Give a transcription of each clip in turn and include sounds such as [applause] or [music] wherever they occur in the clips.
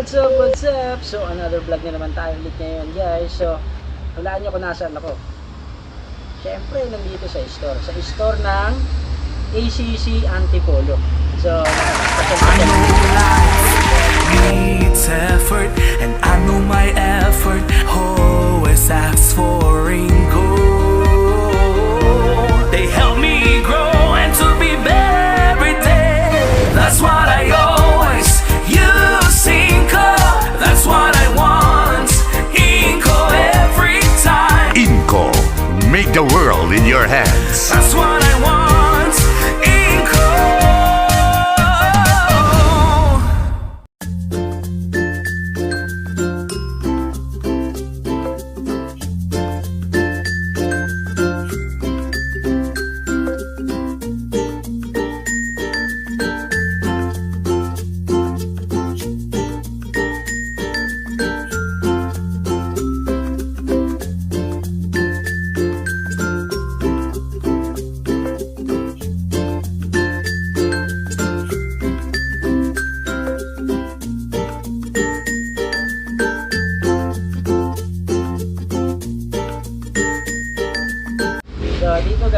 What's up, what's up? So, another vlog na naman tayo ulit ngayon, guys. So, hulaan nyo kung nasaan ako. Siyempre, nandito sa store. Sa store ng ACC Antipolo. So,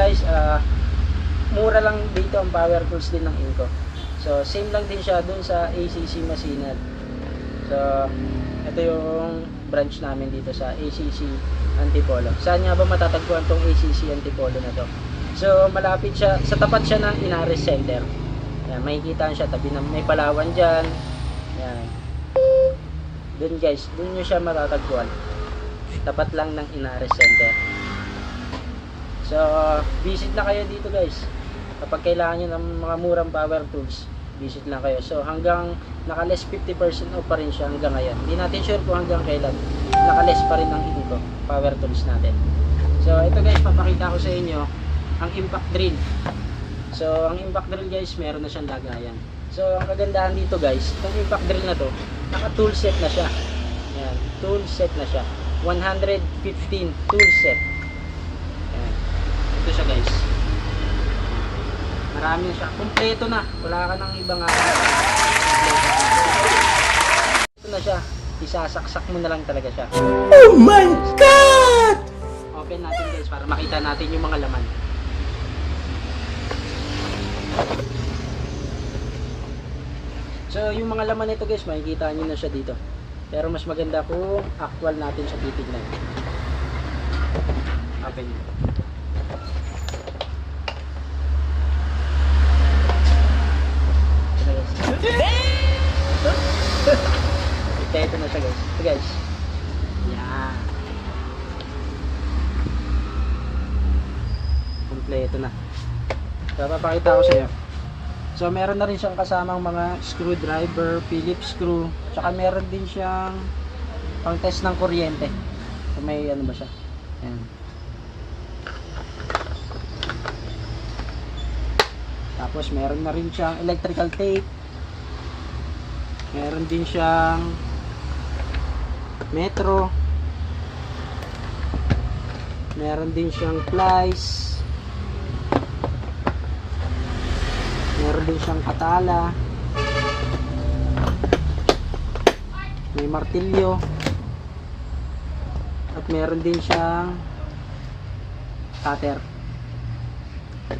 guys, ah, mura lang dito ang power tools din ng Inco. So same lang din siya dun sa ACC Masinag. So ito yung branch namin dito sa ACC Antipolo. Saan nga ba matatagpuan tong ACC Antipolo na to? So malapit siya, sa tapat siya ng Inares Center. Yan, makikita siya tabi ng may Palawan diyan. Yan. Dun guys, dun nyo siya matatagpuan. Tapat lang ng Inares Center. So, visit na kayo dito guys. Kapag kailangan nyo ng mga murang power tools, visit lang kayo. So, hanggang naka-less 50% off pa rin siya hanggang ngayon. Hindi natin sure kung hanggang kailan. Naka-less pa rin ang Inco, power tools natin. So, ito guys, papakita ko sa inyo ang impact drill. So, ang impact drill guys, meron na siyang lagayan. So, ang kagandahan dito guys, itong impact drill na to, naka-tool set na siya. Yan, tool set na siya. 115 tool set. Ito siya guys. Marami na siya. Kompleto na. Wala ka nang ibang ah, Ito na siya. Isasaksak mo na lang talaga siya. Oh my God! Open natin guys para makita natin yung mga laman. So yung mga laman nito guys, makikita nyo na siya dito. Pero mas maganda kung actual natin siya titignan. Open nyo. Ito na guys. Ito na siya guys. Ito guys. Yan. Kompleto na. So, papakita ko sa iyo. So, meron na rin siyang kasamang mga screwdriver, Phillips screw, tsaka meron din siyang pang test ng kuryente. So, may ano ba siya? Ayan. Tapos, meron na rin siyang electrical tape. Meron din siyang metro. Meron din siyang plies. Meron din siyang katala. May martilyo. At meron din siyang cutter.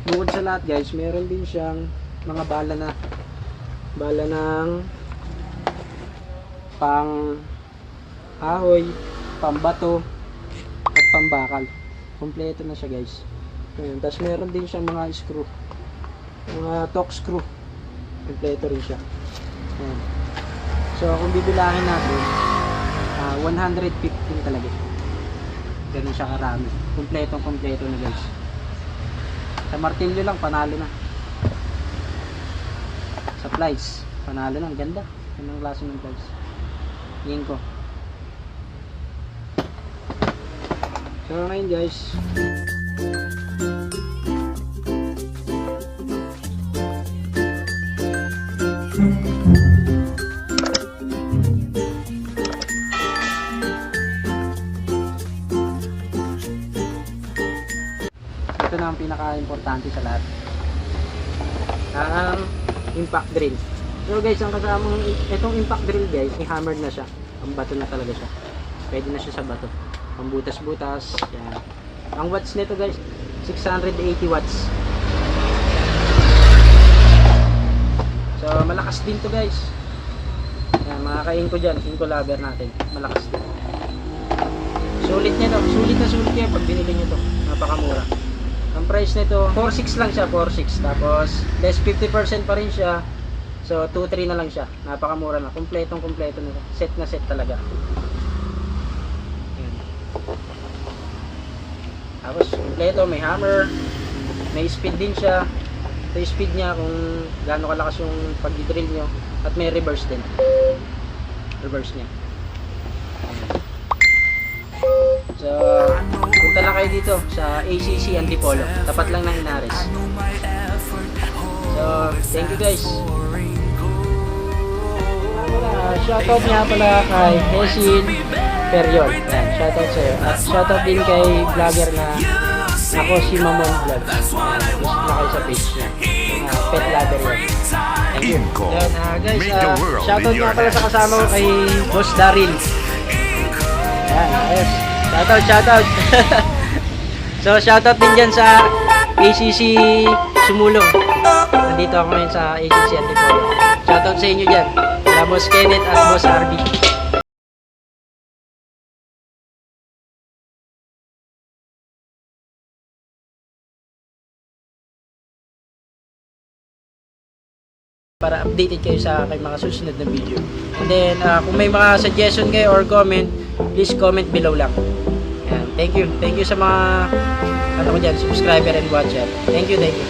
Bukod sa lahat guys, meron din siyang mga bala na bala ng pang ahoy, pambato, at pambakal. Kompleto na siya guys. Ayan. Tapos meron din siyang mga screw. Mga torque screw. Kompleto rin siya. Ayan. So kung bibilangin natin, ah, 115 talaga. Ganun siya karami. Kompletong kompleto na guys. Sa martilyo lang, panalo na. Sa plies, panalo na. Ganda. Yan ang klase ng plies. Yan ko. So ngayon guys, ito na ang pinaka-importante sa lahat. Ang impact drill. So guys, ang kasamang itong impact drill guys, i-hammered na siya. Ang bato na talaga siya. Pwede na siya sa bato. Pambutas-butas. Yan. Ang watts nito guys, 680 watts. So malakas din to guys. Yan, mga ka-inko dyan, inko lover natin. Malakas din. Sulit niya to. Sulit na sulit kayo pag binili nyo to. Napakamura. Ang price nito, 4.6 lang siya, 4.6. Tapos, less 50% pa rin siya. So, 2.3 na lang siya. Napakamura na. Kompletong kompleto nito. Set na set talaga. Ayan. Tapos, kompleto. May hammer. May speed din siya. Ito yung speed niya kung gaano kalakas yung pag-drill nyo. At may reverse din. Reverse niya. So, punta lang kayo dito sa ACC Antipolo. Tapat lang ng Inares. So, thank you guys. Uh, shoutout nga pala kay Hesin Period. Yan, shoutout sa'yo. At shoutout din kay vlogger na ako si Mamon Vlog. Gusto na kayo sa page niya. Uh, pet lover yan. Thank you. Inco. Yan, ah, guys, world shoutout nga pala sa kasama ko kay Boss Daryl. Yan, ayos. Shoutout, shoutout. [laughs] so, shoutout din dyan sa ACC Sumulong. Nandito ako ngayon sa ACC Antipolo. Shoutout sa inyo dyan. Kila Boss Kenneth at Boss Arby. para updated kayo sa aking mga susunod na video. And then, ah, kung may mga suggestion kayo or comment, please comment below lang. Yan. Thank you. Thank you sa mga ano ko dyan, subscriber and watcher. Thank you, thank you.